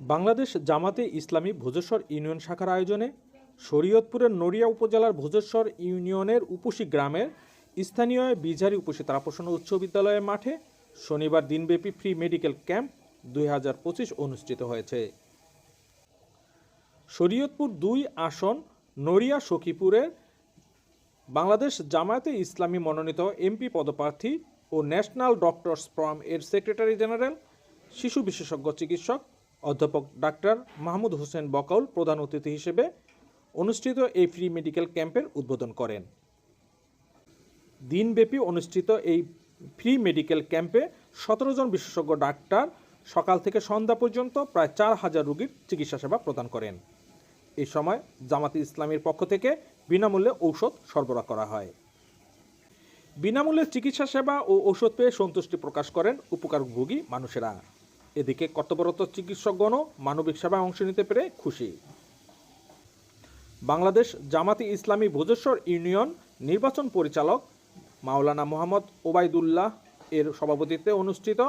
বাংলাদেশ জামাতে ইসলামী ভোজেশ্বর ইউনিয়ন শাখার আয়োজনে শরীয়তপুরের নড়িয়া উপজেলার ভোজেশ্বর ইউনিয়নের উপসী গ্রামের স্থানীয় বিজারি উপসী তারাপ্রসন্ন উচ্চ বিদ্যালয়ের মাঠে শনিবার দিনব্যাপী ফ্রি মেডিকেল ক্যাম্প দুই হাজার পঁচিশ অনুষ্ঠিত হয়েছে। শরীয়তপুর দুই আসন নড়িয়া সখীপুরের বাংলাদেশ জামায়াতে ইসলামী মনোনীত এমপি পদপ্রার্থী ও ন্যাশনাল ডক্টরস ফ্রম এর সেক্রেটারি জেনারেল, শিশু বিশেষজ্ঞ চিকিৎসক অধ্যাপক ডাক্তার মাহমুদ হোসেন বকাউল প্রধান অতিথি হিসেবে অনুষ্ঠিত এই ফ্রি মেডিকেল ক্যাম্পের উদ্বোধন করেন। দিনব্যাপী অনুষ্ঠিত এই ফ্রি মেডিকেল ক্যাম্পে সতেরো জন বিশেষজ্ঞ ডাক্তার সকাল থেকে সন্ধ্যা পর্যন্ত প্রায় চার হাজার রোগীর চিকিৎসা সেবা প্রদান করেন। এই সময় জামাতি ইসলামের পক্ষ থেকে বিনামূল্যে ঔষধ সরবরাহ করা হয়। বিনামূল্যে চিকিৎসা সেবা ও ঔষধ পেয়ে সন্তুষ্টি প্রকাশ করেন উপকারভোগী মানুষেরা। এদিকে কর্তব্যরত চিকিৎসকগণও মানবিক সেবায় অংশ নিতে পেরে খুশি। বাংলাদেশ জামাতি ইসলামী ভোজেশ্বর ইউনিয়ন নির্বাচন পরিচালক মাওলানা মোহাম্মদ ওবায়দুল্লাহ এর সভাপতিত্বে অনুষ্ঠিত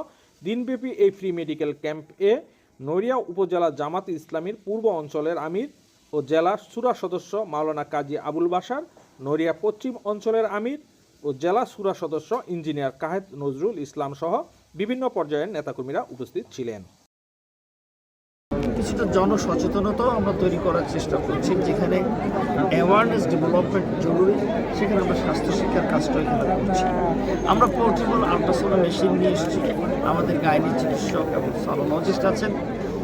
দিনব্যাপী এই ফ্রি মেডিকেল ক্যাম্পে নড়িয়া উপজেলা জামাত ইসলামীর পূর্ব অঞ্চলের আমির ও জেলা সুরা সদস্য মাওলানা কাজী আবুল বাসার নড়িয়া পশ্চিম অঞ্চলের আমির ও জেলা সুরা সদস্য ইঞ্জিনিয়ার কাহেদ নজরুল ইসলাম সহ বিভিন্ন পর্যায়ের নেতাকর্মীরা উপস্থিত ছিলেন। কিছুটা জনসচেতনতাও আমরা তৈরি করার চেষ্টা করছি যেখানে অ্যাওয়ারনেস ডেভেলপমেন্ট জরুরি সেখানে আমরা স্বাস্থ্য শিক্ষার কাজটা এখানে করছি। আমরা পোর্টেবল আল্ট্রাসোনো মেশিন নিয়ে এসেছি। আমাদের গাইনি চিকিৎসক এবং সলোলজিস্ট আছেন।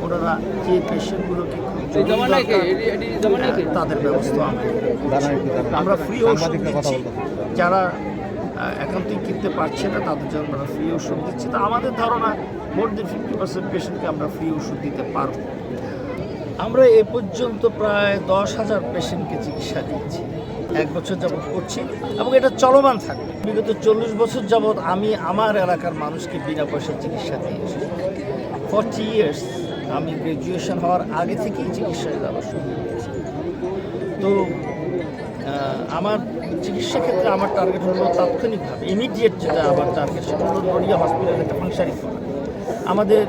ওনারা যে পেশেন্টগুলোকে তাদের ব্যবস্থা। আমরা ফ্রি ওষুধ দিচ্ছি। যারা একান্তই কিনতে পারছে না, তাদের জন্য আমরা ফ্রি ওষুধ দিচ্ছি। তো আমাদের ধারণা মোর দেন ফিফটি পার্সেন্ট পেশেন্টকে আমরা ফ্রি ওষুধ দিতে পারব। আমরা এ পর্যন্ত প্রায় দশ হাজার পেশেন্টকে চিকিৎসা দিচ্ছি এক বছর যাবৎ করছি এবং এটা চলমান থাকবে। বিগত চল্লিশ বছর যাবৎ আমি আমার এলাকার মানুষকে বিনা পয়সায় চিকিৎসা দিয়ে এসেছি। ফর্টি ইয়ার্স আমি গ্র্যাজুয়েশন হওয়ার আগে থেকেই চিকিৎসা দেওয়া শুরু করেছি। তো আমার চিকিৎসা ক্ষেত্রে আমার টার্গেট হলো তাৎক্ষণিকভাবে ইমিডিয়েট যেটা আমার টার্গেট সেটা হলো নড়িয়া হসপিটালে একটা ফাংশনিং করা। আমাদের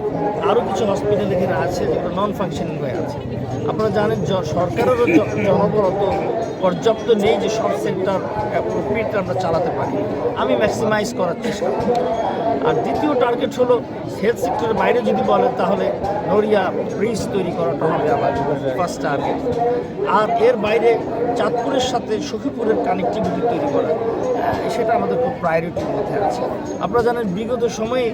আরও কিছু হসপিটাল এখানে আছে, যেগুলো নন ফাংশনিং হয়ে আছে। আপনারা জানেন সরকারেরও জ- জনবল অত পর্যাপ্ত নেই যে সব সেন্টার অ্যাপ্রোপ্রিয়েট আমরা চালাতে পারি। আমি ম্যাক্সিমাইজ করার চেষ্টা করি। আর দ্বিতীয় টার্গেট হলো হেলথ সেক্টরের বাইরে যদি বলেন, তাহলে নড়িয়া ব্রিজ তৈরি করাটা হবে আমার ফার্স্ট টার্গেট আর এর বাইরে চাঁদপুরের সাথে সখীপুরের কানেক্টিভিটি তৈরি করা। সেটা আমাদের খুব প্রায়োরিটির মধ্যে আছে। আপনারা জানেন, বিগত সময়ে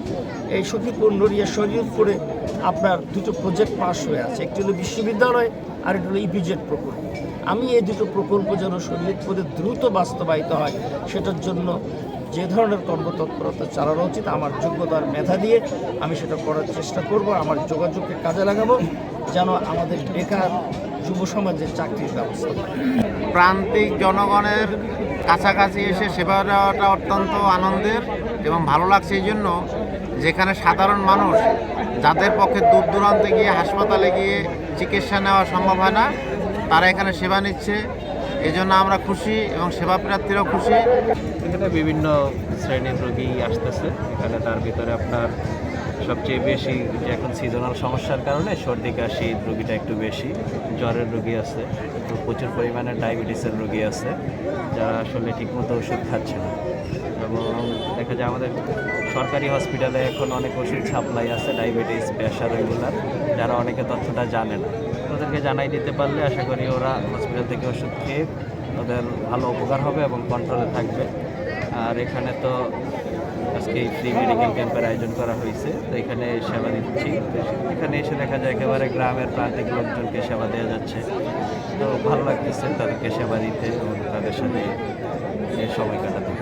এই সখীপুর, নড়িয়া, শরীয়তপুরে আপনার দুটো প্রজেক্ট পাস হয়ে আছে। একটি হলো বিশ্ববিদ্যালয়, আর একটি হলো ইপিজেড প্রকল্প। আমি এই দুটো প্রকল্প যেন শরীয়তপুরে দ্রুত বাস্তবায়িত হয়, সেটার জন্য যে ধরনের কর্মতৎপরতা চালানো উচিত, আমার যোগ্যতার মেধা দিয়ে আমি সেটা করার চেষ্টা করব আমার যোগাযোগকে কাজে লাগাবো, যেন আমাদের বেকার যুব সমাজের চাকরির ব্যবস্থা। প্রান্তিক জনগণের কাছাকাছি এসে সেবা দেওয়াটা অত্যন্ত আনন্দের এবং ভালো লাগছে এই জন্য যেখানে সাধারণ মানুষ যাদের পক্ষে দূর দূরান্তে গিয়ে হাসপাতালে গিয়ে চিকিৎসা নেওয়া সম্ভব হয় না তারা এখানে সেবা নিচ্ছে। এই জন্য আমরা খুশি এবং সেবা প্রার্থীরাও খুশি। এখানে বিভিন্ন শ্রেণির রোগী আসতেছে। এখানে তার ভিতরে আপনার সবচেয়ে বেশি যে এখন সিজনাল সমস্যার কারণে সর্দি, কাশি রোগীটা একটু বেশি। জ্বরের রোগী আছে প্রচুর পরিমাণে ডায়াবেটিসের রোগী আছে, যারা আসলে ঠিকমতো ওষুধ খাচ্ছে না। এবং দেখা যায় আমাদের সরকারি হসপিটালে এখন অনেক ওষুধ সাপ্লাই আছে ডায়াবেটিস প্রেশার রেগুলার যারা অনেকে তথ্যটা জানে না। ওদেরকে জানাই দিতে পারলে আশা করি ওরা হসপিটাল থেকে ওষুধ খেয়ে ওদের ভালো উপকার হবে এবং কন্ট্রোলে থাকবে। আর এখানে তো আজকে এই ফ্রি মেডিকেল ক্যাম্পের আয়োজন করা হয়েছে। তো এখানে সেবা দিচ্ছি। এখানে এসে দেখা যায় একেবারে গ্রামের প্রান্তিক লোকজনকে সেবা দেওয়া যাচ্ছে। তো ভালো লাগতেছে তাদেরকে সেবা দিতে এবং তাদের সাথে সময় কাটাতে।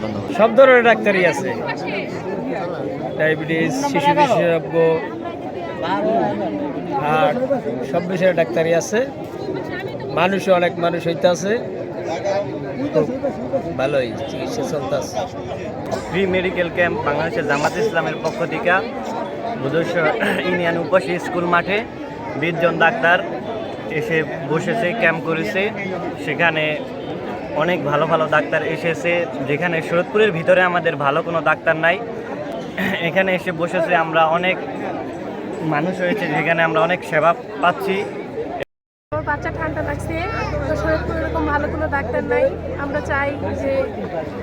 ধন্যবাদ। সব ধরনের ডাক্তারই আছে। ডায়াবেটিস, শিশু বিশেষজ্ঞ আর সব বিষয়ে ডাক্তারই আছে। মানুষও অনেক মানুষ হইতে আছে ভালোই, চিকিৎসা চলতেছে ফ্রি মেডিকেল ক্যাম্প বাংলাদেশের জামাত ইসলামের পক্ষ থেকে বুধেশ্বর ইউনিয়ন উপসী স্কুল মাঠে বিশজন ডাক্তার এসে বসেছে, ক্যাম্প করেছে। সেখানে অনেক ভালো ভালো ডাক্তার এসেছে। যেখানে শরৎপুরের ভিতরে আমাদের ভালো কোনো ডাক্তার নাই। এখানে এসে বসেছে আমরা অনেক মানুষ হয়েছে, যেখানে আমরা অনেক সেবা পাচ্ছি। আমার বাচ্চা ঠান্ডা লাগছে, তো শরীরপুর এরকম ভালো কোনো ডাক্তার নাই। আমরা চাই যে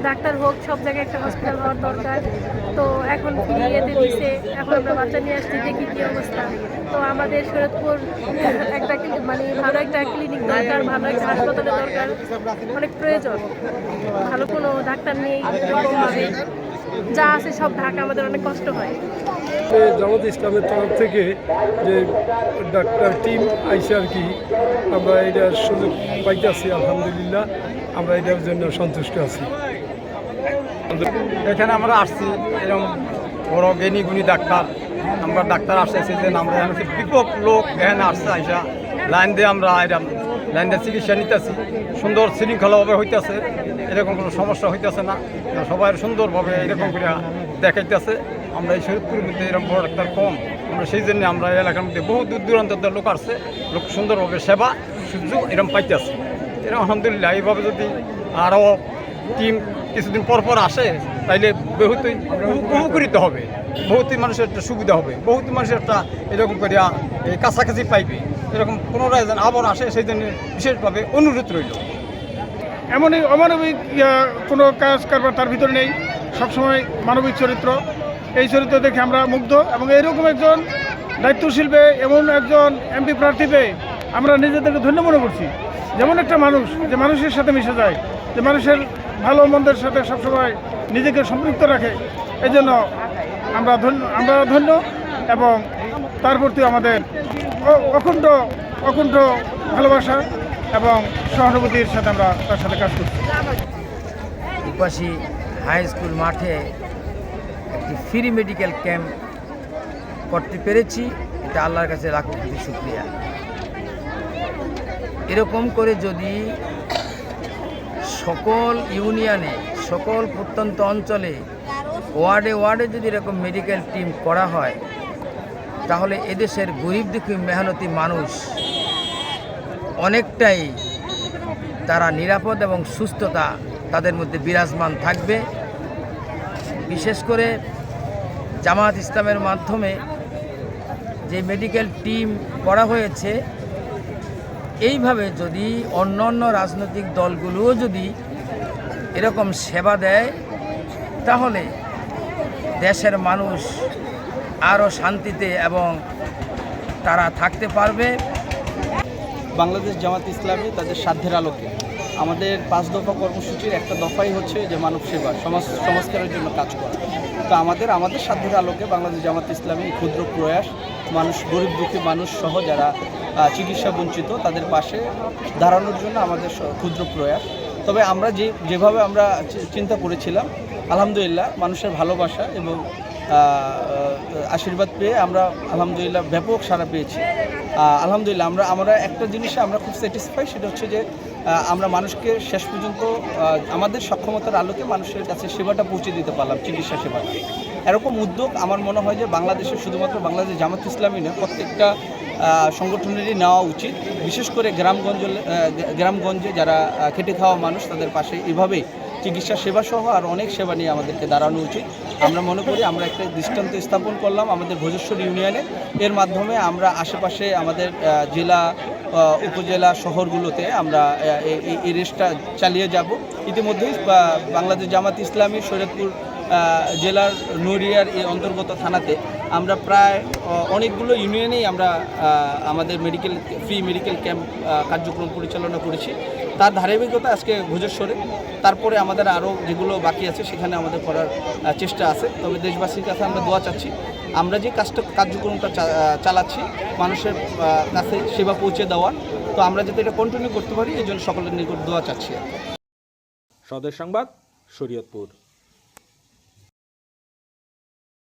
ডাক্তার হোক, সব জায়গায় একটা হসপিটাল হওয়ার দরকার। তো এখন ফ্রি এতে দিছে, এখন আমরা বাচ্চা নিয়ে আসছি, দেখি কী অবস্থা। তো আমাদের শরীরপুর একটা মানে ভালো একটা ক্লিনিক দরকার, ভালো একটা হাসপাতালের দরকার, অনেক প্রয়োজন। ভালো কোনো ডাক্তার নেই এরকমভাবে যা আছে সব ঢাকা আমাদের অনেক কষ্ট হয়। যে জামাত ইসলামের তরফ থেকে যে ডাক্তার টিম আইসে আর কি আমরা এটার সুযোগ পাইতেছি আলহামদুলিল্লাহ। আমরা এটার জন্য সন্তুষ্ট আছি। এখানে আমরা আসছি এরকম বড় জ্ঞানী গুণী ডাক্তার। আমরা ডাক্তার আসতেছি যে আমরা এখানে হচ্ছে বিপদ লোক এখানে আসছে আইসা লাইন দিয়ে আমরা এরকম লাইন দিয়ে চিকিৎসা নিতেছি। সুন্দর শৃঙ্খলাভাবে হইতেছে। এরকম কোনো সমস্যা হইতেছে না। সবাই সুন্দরভাবে এরকম করে দেখাইতেছে। আমরা এই শরীরপুরের মধ্যে এরকম বড় ডাক্তার কম। আমরা সেই জন্য আমরা এলাকার মধ্যে বহু দূর দূরান্ত লোক আসছে। লোক সুন্দরভাবে সেবা সুযোগ এরকম পাইতেছে। এরকম আলহামদুলিল্লাহ, এইভাবে যদি আরও টিম কিছুদিন পর পর আসে, তাইলে বহুতই উপকৃত হবে। বহুতই মানুষের একটা সুবিধা হবে। বহুত মানুষের একটা এরকম করিয়া এই কাছাকাছি পাইবে। এরকম পুনরায় যেন আবার আসে, সেই জন্য বিশেষভাবে অনুরোধ রইল। এমনই অমানবিক কোনো কাজ কারবার তার ভিতরে নেই। সবসময় মানবিক চরিত্র। এই চরিত্র দেখে আমরা মুগ্ধ এবং এইরকম একজন দায়িত্বশীল পেয়ে এমন একজন এমপি প্রার্থী পেয়ে আমরা নিজেদেরকে ধন্য মনে করছি। যেমন একটা মানুষ, যে মানুষের সাথে মিশে যায়, যে মানুষের ভালো মন্দের সাথে সবসময় নিজেকে সম্পৃক্ত রাখে এই জন্য আমরা ধন্য আমরা ধন্য এবং তার প্রতি আমাদের অকুণ্ঠ অকুণ্ঠ ভালোবাসা এবং সহানুভূতির সাথে আমরা তার সাথে কাজ করছি। হাই স্কুল মাঠে একটি ফ্রি মেডিকেল ক্যাম্প করতে পেরেছি। এটা আল্লাহর কাছে লাখো কোটি শুক্রিয়া। এরকম করে যদি সকল ইউনিয়নে, সকল প্রত্যন্ত অঞ্চলে, ওয়ার্ডে ওয়ার্ডে যদি এরকম মেডিকেল টিম করা হয়, তাহলে এদেশের গরিব দুঃখী, মেহনতি মানুষ অনেকটাই তারা নিরাপদ এবং সুস্থতা তাদের মধ্যে বিরাজমান থাকবে। বিশেষ করে জামাত ইসলামের মাধ্যমে যে মেডিকেল টিম করা হয়েছে, এইভাবে যদি অন্য অন্য রাজনৈতিক দলগুলোও যদি এরকম সেবা দেয়, তাহলে দেশের মানুষ আরও শান্তিতে এবং তারা থাকতে পারবে। বাংলাদেশ জামাত ইসলামী তাদের সাধ্যের আলোকে। আমাদের পাঁচ দফা কর্মসূচির একটা দফাই হচ্ছে যে মানব সেবা, সমাজ, সংস্কারের জন্য কাজ করা। তো আমাদের আমাদের সাধ্যের আলোকে বাংলাদেশ জামাত ইসলামী ক্ষুদ্র প্রয়াস, মানুষ, গরিব দুঃখী মানুষ সহ যারা চিকিৎসা বঞ্চিত, তাদের পাশে দাঁড়ানোর জন্য আমাদের ক্ষুদ্র প্রয়াস। তবে আমরা যে, যেভাবে আমরা চিন্তা করেছিলাম, আলহামদুলিল্লাহ মানুষের ভালোবাসা এবং আশীর্বাদ পেয়ে আমরা আলহামদুলিল্লাহ ব্যাপক সাড়া পেয়েছি। আলহামদুলিল্লাহ আমরা আমরা একটা জিনিসে আমরা খুব স্যাটিসফাই সেটা হচ্ছে যে আমরা মানুষকে শেষ পর্যন্ত আমাদের সক্ষমতার আলোকে মানুষের কাছে সেবাটা পৌঁছে দিতে পারলাম, চিকিৎসা সেবাটা। এরকম উদ্যোগ আমার মনে হয় যে, বাংলাদেশের শুধুমাত্র বাংলাদেশ জামাত ইসলামী নয়, প্রত্যেকটা সংগঠনেরই নেওয়া উচিত। বিশেষ করে গ্রামগঞ্জ গ্রামগঞ্জে যারা খেটে খাওয়া মানুষ, তাদের পাশে এভাবেই চিকিৎসা সেবা সহ আর অনেক সেবা নিয়ে আমাদেরকে দাঁড়ানো উচিত। আমরা মনে করি আমরা একটা দৃষ্টান্ত স্থাপন করলাম আমাদের ভোজেশ্বর ইউনিয়নে। এর মাধ্যমে আমরা আশেপাশে আমাদের জেলা উপজেলা শহরগুলোতে আমরা এই রেসটা চালিয়ে যাব। ইতিমধ্যেই বাংলাদেশ জামাত ইসলামী শরীয়তপুর জেলার নড়িয়ার এই অন্তর্গত থানাতে আমরা প্রায় অনেকগুলো ইউনিয়নেই আমরা আমাদের মেডিকেল ফ্রি মেডিকেল ক্যাম্প কার্যক্রম পরিচালনা করেছি। তার ধারাবাহিকতা আজকে ভুজেশ্বরে। তারপরে আমাদের আরও যেগুলো বাকি আছে, সেখানে আমাদের করার চেষ্টা আছে। তবে দেশবাসীর কাছে আমরা দোয়া চাচ্ছি, আমরা যে কাজটা, কার্যক্রমটা চালাচ্ছি, মানুষের কাছে সেবা পৌঁছে দেওয়ার, তো আমরা যাতে এটা কন্টিনিউ করতে পারি এই জন্য সকলের নিকট দোয়া চাচ্ছি। স্বদেশ সংবাদ, শরীয়তপুর।